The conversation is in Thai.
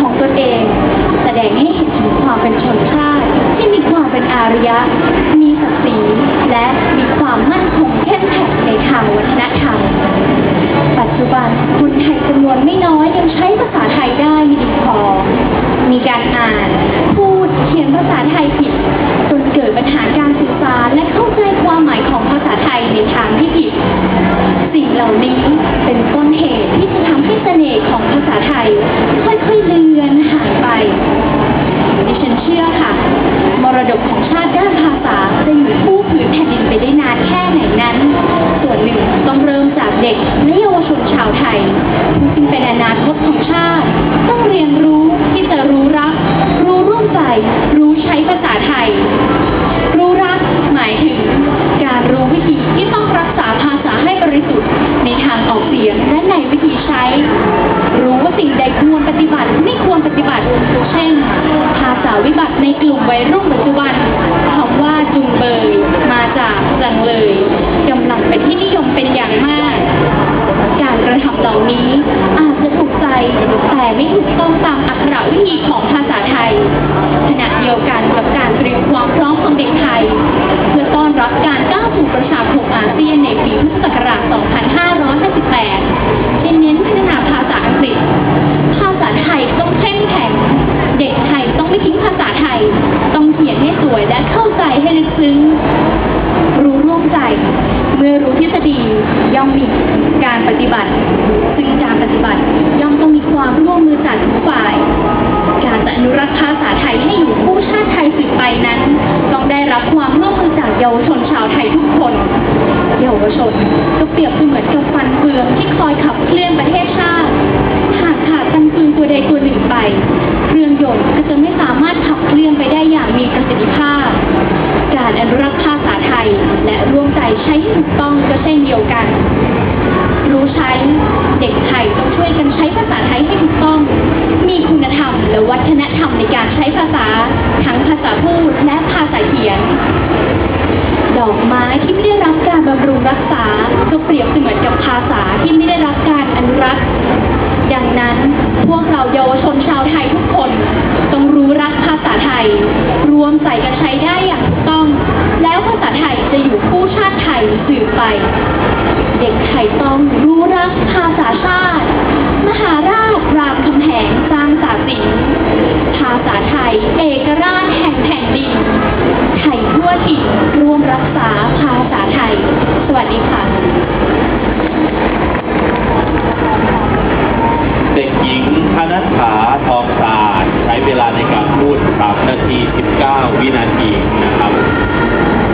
ของตนเอง แสดงให้เห็นถึงความเป็นชนชาติ ที่มีความเป็นอารยะ มีศักดิ์ศรีและมีความมั่นคงเข้มแข็งในทางวัฒนธรรม ปัจจุบันคนไทย นวิธีใช้ รู้ว่าสิ่งใดควรปฏิบัติไม่ควรปฏิบัติ เช่น ภาษาวิบัติในกลุ่มวัยรุ่นปัจจุบันคำว่าจุงเบยมาจากจังเลยกำลังเป็นที่นิยมเป็นอย่างมาก การกระทำเหล่านี้อาจจะถูกใจแต่ไม่ถูกต้องตามอักขระวิธีของภาษาไทย วยและเข้าใจให้ลึกซึ้ง รู้ร่วมใจ เมื่อรู้ทฤษฎีย่อมมีการปฏิบัติ ซึ่งการปฏิบัติย่อมต้องมีความร่วมมือจากทุกฝ่าย การจะอนุรักษ์ภาษาไทยให้อยู่คู่ชาติไทยสืบไปนั้น ต้องได้รับความร่วมมือจากเยาวชนชาวไทยทุกคน เยาวชนก็เปรียบเสมือนกับฟันเฟืองที่คอยขับเคลื่อนประเทศชาติ หากขาดฟันเฟืองตัวใดตัวหนึ่งไป เครื่องย ต้องก็เช่นเดียวกัน รู้ใช้เด็กไทยต้องช่วยกันใช้ภาษาไทยให้ถูกต้อง มีคุณธรรมและวัฒนธรรมในการใช้ภาษาทั้งภาษาพูดและภาษาเขียน ดอกไม้ที่ไม่ได้รับการบำรุงรักษาก็เปรียบเสมือนกับภาษาที่ไม่ได้รับการอนุรักษ์ ดังนั้นพวกเราเยาวชนชาว ทองสะอาดใช้เวลาในการพูด3นาที 19 วินาทีนะครับ